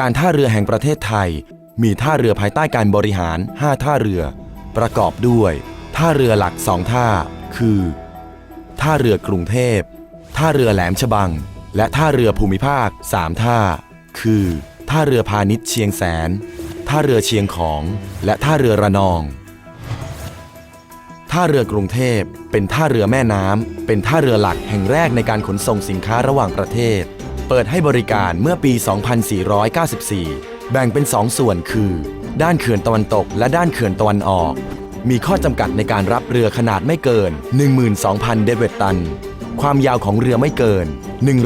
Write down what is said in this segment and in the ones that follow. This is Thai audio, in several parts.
การท่าเรือแห่งประเทศไทย มีท่าเรือภายใต้การบริหาร 5 ท่าเรือ ประกอบด้วย ท่าเรือหลัก2ท่า คือ ท่าเรือกรุงเทพ ท่าเรือแหลมฉบัง และท่าเรือภูมิภาค 3 ท่า คือ ท่าเรือพาณิชย์เชียงแสน ท่าเรือเชียงของ และท่าเรือระนอง ท่าเรือกรุงเทพเป็นท่าเรือแม่น้ำเป็นท่าเรือหลักแห่งแรกในการขนส่งสินค้าระหว่างประเทศ เปิดให้บริการเมื่อปี 2494 แบ่งเป็น 2 ส่วนคือ ด้านเขื่อนตะวันตกและด้านเขื่อนตะวันออก มีข้อจำกัดในการรับเรือขนาดไม่เกิน 12,000 เดเวตตัน ความยาวของเรือไม่เกิน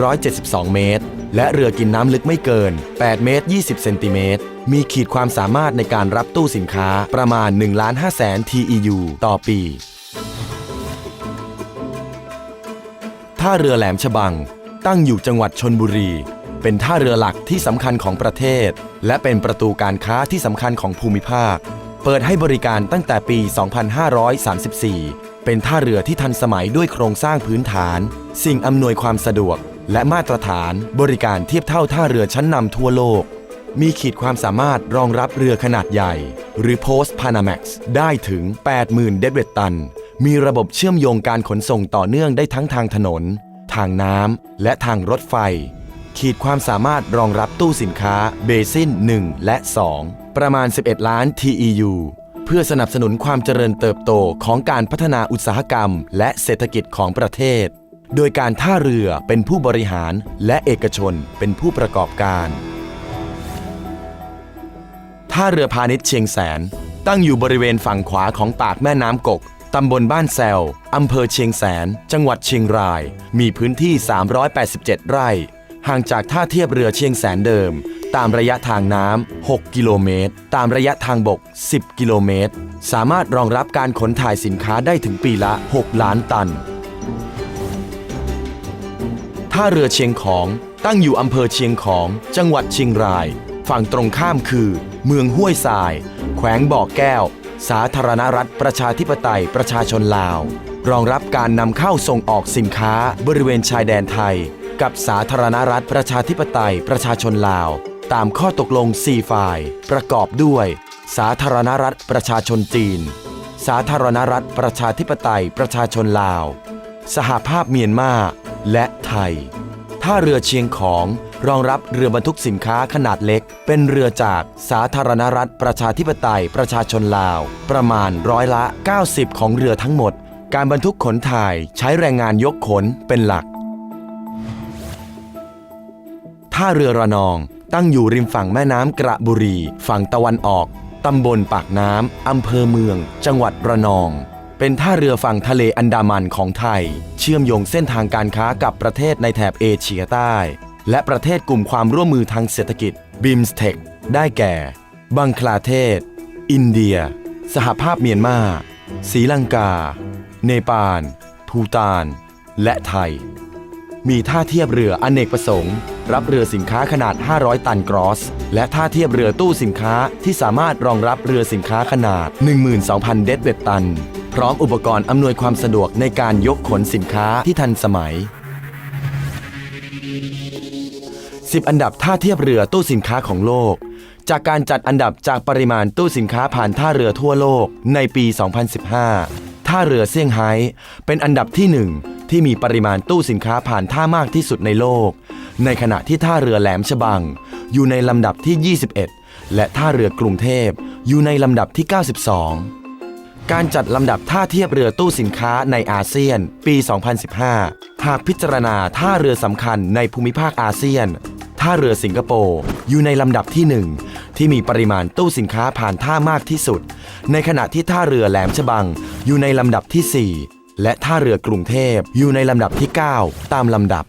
172 เมตร และเรือกินน้ำลึกไม่เกิน 8 เมตร 20 เซนติเมตร มีขีดความสามารถในการรับตู้สินค้าประมาณ1ล้าน5แสน TEU ต่อปีท่าเรือแหลมฉบัง ตั้งอยู่จังหวัดชนบุรี เป็นท่าเรือหลักที่สำคัญของประเทศ และเป็นประตูการค้าที่สำคัญของภูมิภาค เปิดให้บริการตั้งแต่ปี 2534 เป็นท่าเรือที่ทันสมัยด้วยโครงสร้างพื้นฐาน สิ่งอำนวยความสะดวก และมาตรฐานบริการเทียบเท่าท่าเรือชั้นนำทั่วโลก มีขีดความสามารถรองรับเรือขนาดใหญ่ หรือ Post Panamax ได้ถึง 80,000 เดดเวตตัน มีระบบเชื่อมโยงการขนส่งต่อเนื่องได้ทั้งทางถนน ทางน้ำและทางรถไฟ ขีดความสามารถรองรับตู้สินค้าเบซิน1และ 2 ประมาณ 11 ล้าน TEU เพื่อสนับสนุนความเจริญเติบโตของการพัฒนาอุตสาหกรรม และเศรษฐกิจของประเทศ โดยการท่าเรือเป็นผู้บริหารและเอกชนเป็นผู้ประกอบการ ท่าเรือพาณิชย์เชียงแสน ตั้งอยู่บริเวณฝั่งขวาของปากแม่น้ำกก ตำบลบ้านแซวอำเภอเชียงแสน จังหวัดเชียงราย มีพื้นที่ 387 ไร่ ห่างจากท่าเทียบเรือเชียงแสนเดิม ตามระยะทางน้ำ 6 กิโลเมตร ตามระยะทางบก 10 กิโลเมตร สามารถรองรับการขนถ่ายสินค้าได้ถึงปีละ 6 ล้านตัน ท่าเรือเชียงของตั้งอยู่อำเภอเชียงของ จังหวัดเชียงราย ฝั่งตรงข้ามคือ เมืองห้วยทราย แขวงบ่อแก้ว สาธารณรัฐประชาธิปไตยประชาชนลาว รองรับการนำเข้าส่งออกสินค้าบริเวณชายแดนไทย กับสาธารณรัฐประชาธิปไตยประชาชนลาว ตามข้อตกลง 4 ฝ่าย ประกอบด้วย สาธารณรัฐประชาชนจีน สาธารณรัฐประชาธิปไตยประชาชนลาว สหภาพเมียนมาและไทยท่าเรือเชียงของ รองรับเรือบรรทุกสินค้าขนาดเล็ก เป็นเรือจากสาธารณรัฐ ประชาธิปไตยประชาชนลาว ประมาณร้อยละ 90 ของเรือทั้งหมด การบรรทุกขนถ่ายใช้แรงงานยกขนเป็นหลัก ท่าเรือระนองตั้งอยู่ริมฝั่งแม่น้ำกระบุรี ฝั่งตะวันออกตำบลปากน้ำอำเภอเมือง จังหวัดระนอง เป็นท่าเรือฝั่งทะเลอันดามันของไทย เชื่อมโยงเส้นทางการค้ากับประเทศในแถบเอเชียใต้ และประเทศกลุ่มความร่วมมือทางเศรษฐกิจบิมสเทคได้แก่ บังคลาเทศ อินเดีย สหภาพเมียนมาศรีลังกา เนปาล ภูตาน และไทย มีท่าเทียบเรืออเนกประสงค์ รับเรือสินค้าขนาด 500 ตันกรอส และท่าเทียบเรือตู้สินค้าที่สามารถรองรับเรือสินค้าขนาด 12,000 เดดเวตตัน พร้อมอุปกรณ์อำนวยความสะดวกในการยกขนสินค้าที่ทันสมัย 10 อันดับท่าเทียบเรือตู้สินค้าของโลก จากการจัดอันดับจากปริมาณตู้สินค้าผ่านท่าเรือทั่วโลกในปี 2015 ท่าเรือเซี่ยงไฮ้เป็นอันดับที่หนึ่งที่มีปริมาณตู้สินค้าผ่านท่ามากที่สุดในโลก ในขณะที่ท่าเรือแหลมฉบัง อยู่ในลำดับที่ 21 และท่าเรือกรุงเทพอยู่ในลำดับที่ 92 การจัดลำดับท่าเทียบเรือตู้สินค้าในอาเซียน ปี 2015 หากพิจารณาท่าเรือสำคัญในภูมิภาคอาเซียน ท่าเรือสิงคโปร์อยู่ในลำดับที่ 1 ที่มีปริมาณตู้สินค้าผ่านท่ามากที่สุด ในขณะที่ท่าเรือแหลมฉบังอยู่ในลำดับที่ 4 และท่าเรือกรุงเทพอยู่ในลำดับที่ 9 ตามลำดับ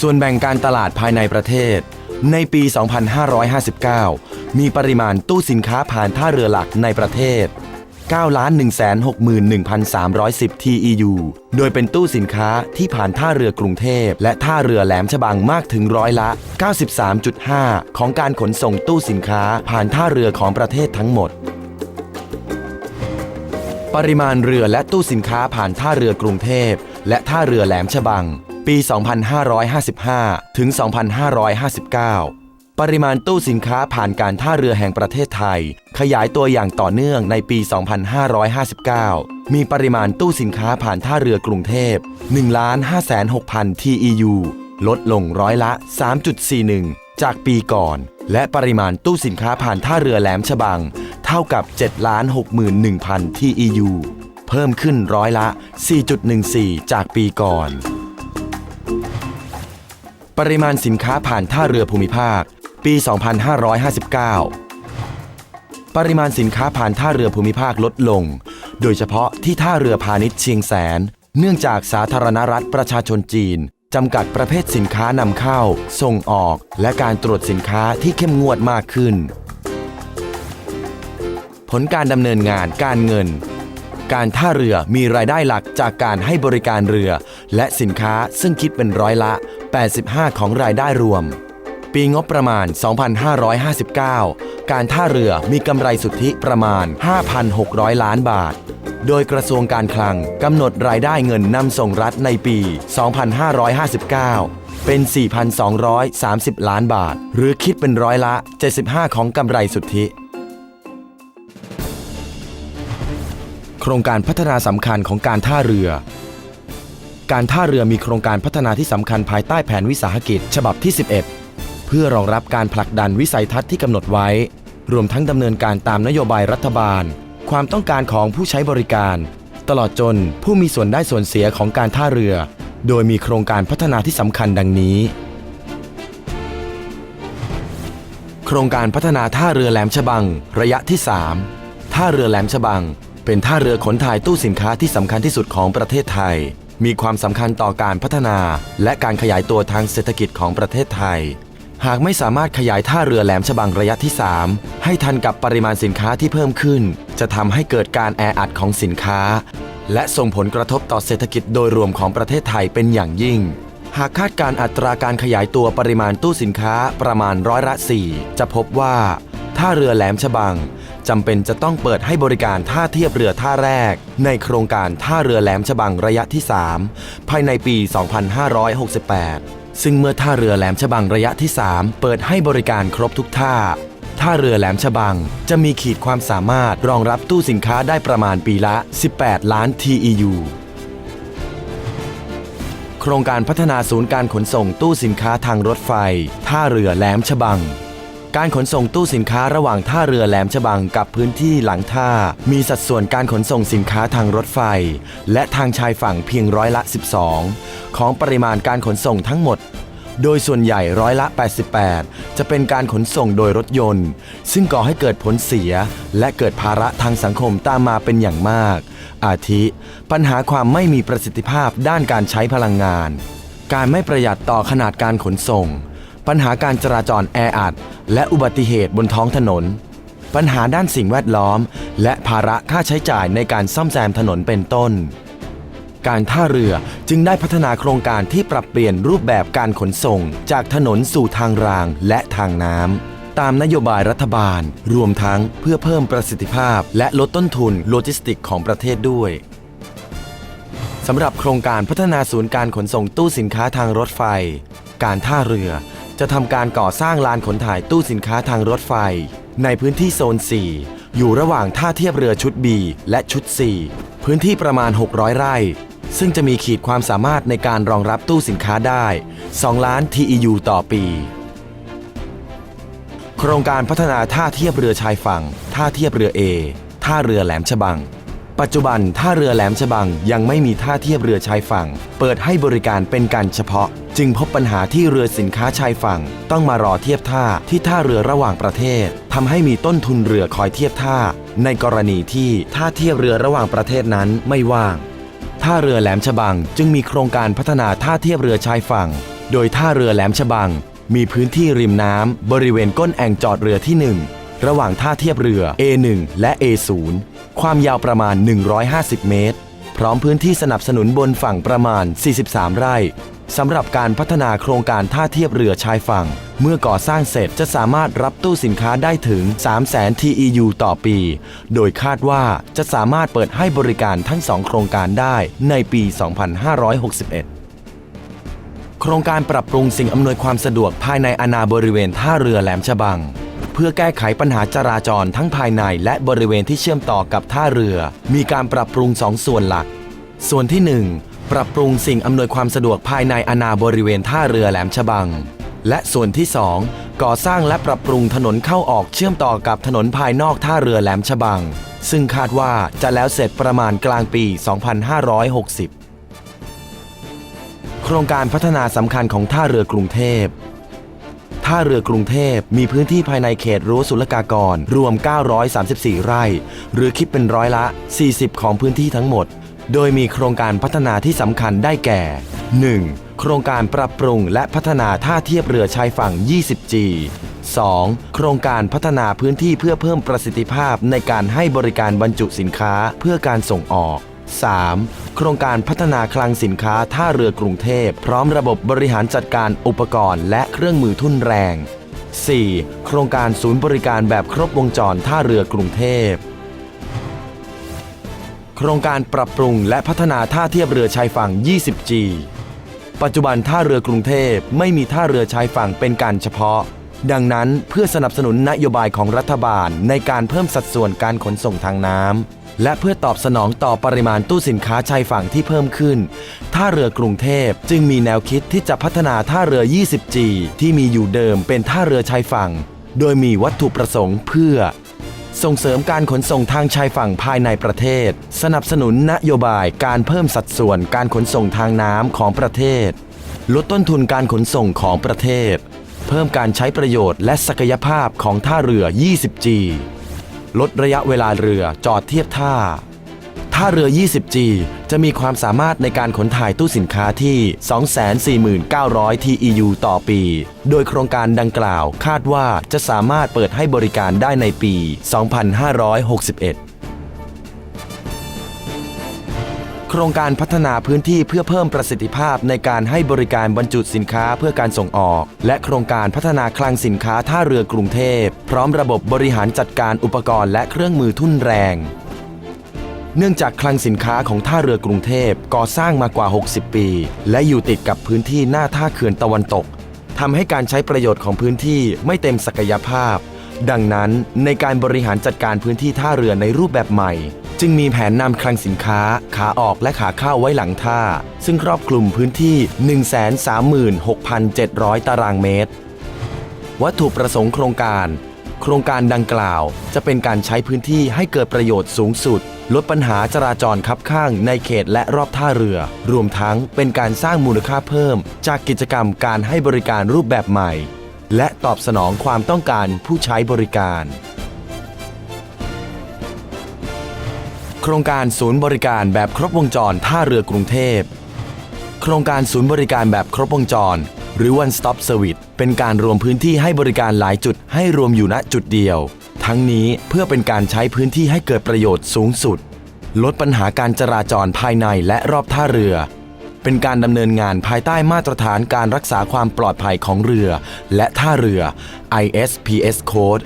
ส่วนแบ่งการตลาดภายในประเทศ ในปี 2559 มีปริมาณตู้สินค้าผ่านท่าเรือหลักในประเทศ 9,161,310 TEU โดยเป็นตู้สินค้าที่ผ่านท่าเรือกรุงเทพ และท่าเรือแหลมฉบังมากถึงร้อยละ 93.5 ของการขนส่งตู้สินค้าผ่านท่าเรือของประเทศทั้งหมด ปริมาณเรือและตู้สินค้าผ่านท่าเรือกรุงเทพ และท่าเรือแหลมฉบัง ปี 2555 ถึง 2559 ปริมาณตู้สินค้าผ่านการท่าเรือแห่งประเทศไทย ขยายตัวอย่างต่อเนื่องในปี 2559 มีปริมาณตู้สินค้าผ่านท่าเรือกรุงเทพ 1,560,000 TEU ลดลงร้อยละ 3.41 จากปีก่อน และปริมาณตู้สินค้าผ่านท่าเรือแหลมฉบัง เท่ากับ 7,61,000 TEU เพิ่มขึ้นร้อยละ 4.14 จากปีก่อนปริมาณสินค้าผ่านท่าเรือภูมิภาค ปี 2559 ปริมาณสินค้าผ่านท่าเรือภูมิภาคลดลง โดยเฉพาะที่ท่าเรือพาณิชย์เชียงแสน เนื่องจากสาธารณรัฐประชาชนจีนจำกัดประเภทสินค้านำเข้า ส่งออก และการตรวจสินค้าที่เข้มงวดมากขึ้น ผลการดำเนินงานการเงิน การท่าเรือมีรายได้หลักจากการให้บริการเรือ และสินค้าซึ่งคิดเป็นร้อยละ 85 ของรายได้รวม ปีงบประมาณ 2559 การท่าเรือมีกำไรสุทธิประมาณ 5,600 ล้านบาท โดยกระทรวงการคลังกำหนดรายได้เงินนำส่งรัฐในปี 2559 เป็น 4,230 ล้านบาท หรือคิดเป็นร้อยละ 75 ของกำไรสุทธิโครงการพัฒนาสำคัญของการท่าเรือ การท่าเรือมีโครงการพัฒนาที่สำคัญภายใต้แผนวิสาหกิจ ฉบับที่ 11 พื่อรองรับการผลักดันวิสัยทัศน์ที่กำหนดไว้ รวมทั้งดำเนินการตามนโยบายรัฐบาล ความต้องการของผู้ใช้บริการ ตลอดจนผู้มีส่วนได้ส่วนเสียของการท่าเรือ โดยมีโครงการพัฒนาที่สำคัญดังนี้ โครงการพัฒนาท่าเรือแหลมฉบัง ระยะที่ 3 ท่าเรือแหลมฉบัง เป็นท่าเรือขนถ่ายตู้สินค้าที่สำคัญที่สุดของประเทศไทยมีความสำคัญต่อการพัฒนา และการขยายตัวทางเศรษฐกิจของประเทศไทย หากไม่สามารถขยายท่าเรือแหลมฉบังระยะที่ 3 ให้ทันกับปริมาณสินค้าที่เพิ่มขึ้น จะทำให้เกิดการแออัดของสินค้า และส่งผลกระทบต่อเศรษฐกิจโดยรวมของประเทศไทยเป็นอย่างยิ่ง หากคาดการอัตราการขยายตัวปริมาณตู้สินค้าประมาณร้อยละ4จะพบว่า ท่าเรือแหลมฉบังจำเป็นจะต้องเปิดให้บริการท่าเทียบเรือท่าแรก ในโครงการท่าเรือแหลมฉบังระยะที่ 3 ภายในปี 2568 ซึ่งเมื่อท่าเรือแหลมฉบังระยะที่ 3 เปิดให้บริการครบทุกท่า ท่าเรือแหลมฉบัง จะมีขีดความสามารถรองรับตู้สินค้าได้ประมาณปีละ 18 ล้าน TEU โครงการพัฒนาศูนย์การขนส่งตู้สินค้าทางรถไฟ ท่าเรือแหลมฉบัง การขนส่งตู้สินค้าระหว่างท่าเรือแหลมฉบังกับพื้นที่หลังท่า มีสัดส่วนการขนส่งสินค้าทางรถไฟ และทางชายฝั่งเพียงร้อยละ 12 ของปริมาณการขนส่งทั้งหมด โดยส่วนใหญ่ร้อยละ 88 จะเป็นการขนส่งโดยรถยนต์ ซึ่งก่อให้เกิดผลเสีย และเกิดภาระทางสังคมตามมาเป็นอย่างมาก อาทิ ปัญหาความไม่มีประสิทธิภาพด้านการใช้พลังงาน การไม่ประหยัดต่อขนาดการขนส่ง ปัญหาการจราจรแออัดและอุบัติเหตุบนท้องถนน ปัญหาด้านสิ่งแวดล้อม และภาระค่าใช้จ่ายในการซ่อมแซมถนนเป็นต้น การท่าเรือจึงได้พัฒนาโครงการที่ปรับเปลี่ยนรูปแบบการขนส่ง จากถนนสู่ทางรางและทางน้ำตามนโยบายรัฐบาล รวมทั้งเพื่อเพิ่มประสิทธิภาพ และลดต้นทุนโลจิสติกของประเทศด้วยสำหรับโครงการพัฒนาศูนย์การขนส่งตู้สินค้าทางรถไฟ การท่าเรือ จะทำการก่อสร้างลานขนถ่ายตู้สินค้าทางรถไฟ ในพื้นที่โซน 4 อยู่ระหว่างท่าเทียบเรือชุด B และชุด4พื้นที่ประมาณ 600 ไร่ ซึ่งจะมีขีดความสามารถในการรองรับตู้สินค้าได้ 2 ล้าน TEU ต่อปี โครงการพัฒนาท่าเทียบเรือชายฝั่ง ท่าเทียบเรือ A ท่าเรือแหลมฉบัง ปัจจุบันท่าเรือแหลมฉบังยังไม่มีท่าเทียบเรือชายฝั่ง เปิดให้บริการเป็นการเฉพาะ จึงพบปัญหาที่เรือสินค้าชายฝั่ง ต้องมารอเทียบท่าที่ท่าเรือระหว่างประเทศทำให้มีต้นทุนเรือคอยเทียบท่า ในกรณีที่ท่าเทียบเรือระหว่างประเทศนั้นไม่ว่าง ท่าเรือแหลมฉบังจึงมีโครงการพัฒนาท่าเทียบเรือชายฝั่ง โดยท่าเรือแหลมฉบัง มีพื้นที่ริมน้ำบริเวณก้นแอ่งจอดเรือที่ 1 ระหว่างท่าเทียบเรือ A1 และ A0 ความยาวประมาณ 150 เมตรพร้อมพื้นที่สนับสนุนบนฝั่งประมาณ 43 ไร่ สำหรับการพัฒนาโครงการท่าเทียบเรือชายฝั่ง เมื่อก่อสร้างเสร็จจะสามารถรับตู้สินค้าได้ถึง 300,000 TEU ต่อปี โดยคาดว่าจะสามารถเปิดให้บริการทั้งสองโครงการได้ในปี 2561โครงการปรับปรุงสิ่งอำนวยความสะดวกภายในอาณาบริเวณท่าเรือแหลมฉบัง เพื่อแก้ไขปัญหาจราจรทั้งภายในและบริเวณที่เชื่อมต่อกับท่าเรือ มีการปรับปรุงสองส่วนหลัก ส่วนที่ 1 ปรับปรุงสิ่งอำนวยความสะดวกภายในอาณาบริเวณท่าเรือแหลมฉบัง และส่วนที่ 2 ก่อสร้างและปรับปรุงถนนเข้าออกเชื่อมต่อกับถนนภายนอกท่าเรือแหลมฉบัง ซึ่งคาดว่าจะแล้วเสร็จประมาณกลางปี 2560 โครงการพัฒนาสำคัญของท่าเรือกรุงเทพท่าเรือกรุงเทพมีพื้นที่ภายในเขตรั้วศุลกากร รวม 934 ไร่ หรือคิดเป็นร้อยละ 40 ของพื้นที่ทั้งหมด โดยมีโครงการพัฒนาที่สำคัญได้แก่ 1. โครงการปรับปรุงและพัฒนาท่าเทียบเรือชายฝั่ง 20G 2. โครงการพัฒนาพื้นที่เพื่อเพิ่มประสิทธิภาพในการให้บริการบรรจุสินค้าเพื่อการส่งออก 3. โครงการพัฒนาคลังสินค้าท่าเรือกรุงเทพ พร้อมระบบบริหารจัดการอุปกรณ์และเครื่องมือทุ่นแรง 4. โครงการศูนย์บริการแบบครบวงจรท่าเรือกรุงเทพ โครงการปรับปรุงและพัฒนาท่าเทียบเรือชายฝั่ง 20G ปัจจุบันท่าเรือกรุงเทพไม่มีท่าเรือชายฝั่งเป็นการเฉพาะ ดังนั้นเพื่อสนับสนุนนโยบายของรัฐบาลในการเพิ่มสัดส่วนการขนส่งทางน้ำและเพื่อตอบสนองต่อปริมาณตู้สินค้าชายฝั่งที่เพิ่มขึ้น ท่าเรือกรุงเทพจึงมีแนวคิดที่จะพัฒนาท่าเรือ 20G ที่มีอยู่เดิมเป็นท่าเรือชายฝั่ง โดยมีวัตถุประสงค์เพื่อ ส่งเสริมการขนส่งทางชายฝั่งภายในประเทศ สนับสนุนนโยบายการเพิ่มสัดส่วนการขนส่งทางน้ำของประเทศ ลดต้นทุนการขนส่งของประเทศ เพิ่มการใช้ประโยชน์และศักยภาพของท่าเรือ 20G ลดระยะเวลาเรือจอดเทียบท่า ท่าเรือ 20G จะมีความสามารถในการขนถ่ายตู้สินค้าที่ 249,000 TEU ต่อปี โดยโครงการดังกล่าวคาดว่าจะสามารถเปิดให้บริการได้ในปี 2561โครงการพัฒนาพื้นที่เพื่อเพิ่มประสิทธิภาพในการให้บริการบรรจุสินค้าเพื่อการส่งออก และโครงการพัฒนาคลังสินค้าท่าเรือกรุงเทพ พร้อมระบบบริหารจัดการอุปกรณ์และเครื่องมือทุ่นแรง เนื่องจากคลังสินค้าของท่าเรือกรุงเทพก่อสร้างมากว่า 60 ปี และอยู่ติดกับพื้นที่หน้าท่าเขื่อนตะวันตกทำให้การใช้ประโยชน์ของพื้นที่ไม่เต็มศักยภาพ ดังนั้นในการบริหารจัดการพื้นที่ท่าเรือในรูปแบบใหม่ จึงมีแผนนำคลังสินค้าขาออกและขาเข้าไว้หลังท่า ซึ่งครอบคลุมพื้นที่ 136,700 ตารางเมตร วัตถุประสงค์โครงการ โครงการดังกล่าว จะเป็นการใช้พื้นที่ให้เกิดประโยชน์สูงสุด ลดปัญหาจราจรคับข้างในเขตและรอบท่าเรือ รวมทั้งเป็นการสร้างมูลค่าเพิ่ม จากกิจกรรมการให้บริการรูปแบบใหม่ และตอบสนองความต้องการผู้ใช้บริการ โครงการศูนย์บริการแบบครบวงจรท่าเรือกรุงเทพ โครงการศูนย์บริการแบบครบวงจร หรือ One Stop Service เป็นการรวมพื้นที่ให้บริการหลายจุดให้รวมอยู่ณจุดเดียว ทั้งนี้เพื่อเป็นการใช้พื้นที่ให้เกิดประโยชน์สูงสุด ลดปัญหาการจราจรภายในและรอบท่าเรือ เป็นการดำเนินงานภายใต้มาตรฐานการรักษาความปลอดภัยของเรือ และท่าเรือ ISPS Code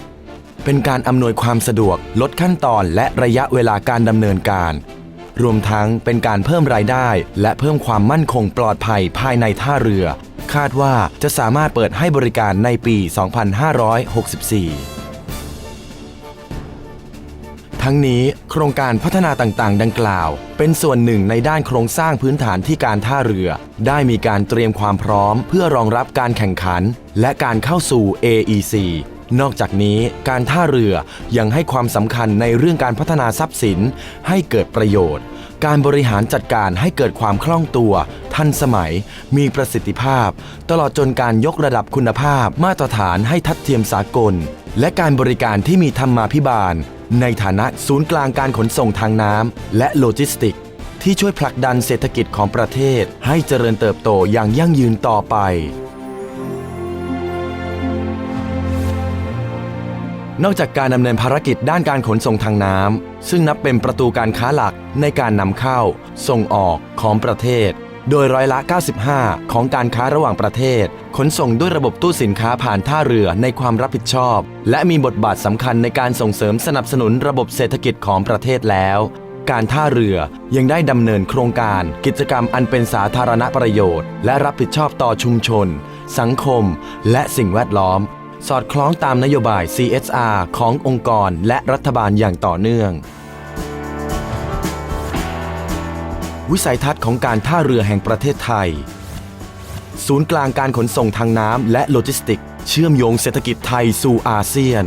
เป็นการอำนวยความสะดวก ลดขั้นตอนและระยะเวลาการดำเนินการ รวมทั้งเป็นการเพิ่มรายได้ และเพิ่มความมั่นคงปลอดภัยภายในท่าเรือ คาดว่าจะสามารถเปิดให้บริการในปี 2564 ทั้งนี้โครงการพัฒนาต่างๆ ดังกล่าว เป็นส่วนหนึ่งในด้านโครงสร้างพื้นฐานที่การท่าเรือ ได้มีการเตรียมความพร้อม เพื่อรองรับการแข่งขัน และการเข้าสู่ AEC นอกจากนี้การท่าเรือยังให้ความสำคัญในเรื่องการพัฒนาทรัพย์สิน ให้เกิดประโยชน์ การบริหารจัดการให้เกิดความคล่องตัว ทันสมัย มีประสิทธิภาพ ตลอดจนการยกระดับคุณภาพ มาตรฐานให้ทัดเทียมสากล และการบริการที่มีธรรมาภิบาล ในฐานะศูนย์กลางการขนส่งทางน้ำและโลจิสติก ที่ช่วยผลักดันเศรษฐกิจของประเทศให้เจริญเติบโตอย่างยั่งยืนต่อไป นอกจากการดำเนินภารกิจด้านการขนส่งทางน้ำซึ่งนับเป็นประตูการค้าหลักในการนำเข้า ส่งออกของประเทศ โดยร้อยละ 95 ของการค้าระหว่างประเทศ ขนส่งด้วยระบบตู้สินค้าผ่านท่าเรือในความรับผิดชอบ และมีบทบาทสำคัญในการส่งเสริมสนับสนุนระบบเศรษฐกิจของประเทศแล้ว การท่าเรือยังได้ดำเนินโครงการ กิจกรรมอันเป็นสาธารณประโยชน์ และรับผิดชอบต่อชุมชน สังคม และสิ่งแวดล้อม สอดคล้องตามนโยบาย CSR ขององค์กรและรัฐบาลอย่างต่อเนื่องวิสัยทัศน์ของการท่าเรือแห่งประเทศไทย ศูนย์กลางการขนส่งทางน้ำและโลจิสติก เชื่อมโยงเศรษฐกิจไทยสู่อาเซียน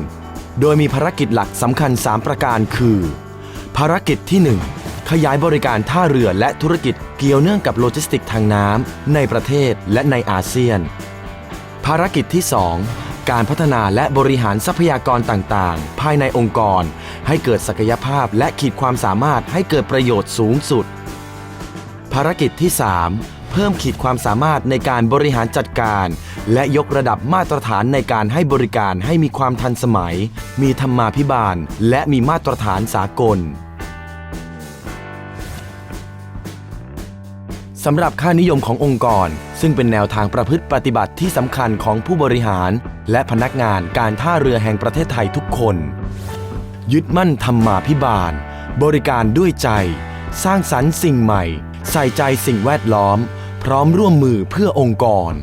โดยมีภารกิจหลักสำคัญ 3 ประการคือ ภารกิจที่ 1 ขยายบริการท่าเรือและธุรกิจเกี่ยวเนื่องกับโลจิสติกทางน้ำในประเทศและในอาเซียน ภารกิจที่ 2 การพัฒนาและบริหารทรัพยากรต่างๆ ภายในองค์กร ให้เกิดศักยภาพและขีดความสามารถให้เกิดประโยชน์สูงสุด ภารกิจที่ 3 เพิ่มขีดความสามารถในการบริหารจัดการ และยกระดับมาตรฐานในการให้บริการให้มีความทันสมัย มีธรรมาภิบาล และมีมาตรฐานสากลสำหรับค่านิยมขององค์กร ซึ่งเป็นแนวทางประพฤติปฏิบัติที่สำคัญของผู้บริหาร และพนักงานการท่าเรือแห่งประเทศไทยทุกคน ยึดมั่นธรรมาภิบาล บริการด้วยใจ สร้างสรรค์สิ่งใหม่ ใส่ใจสิ่งแวดล้อม พร้อมร่วมมือเพื่อองค์กร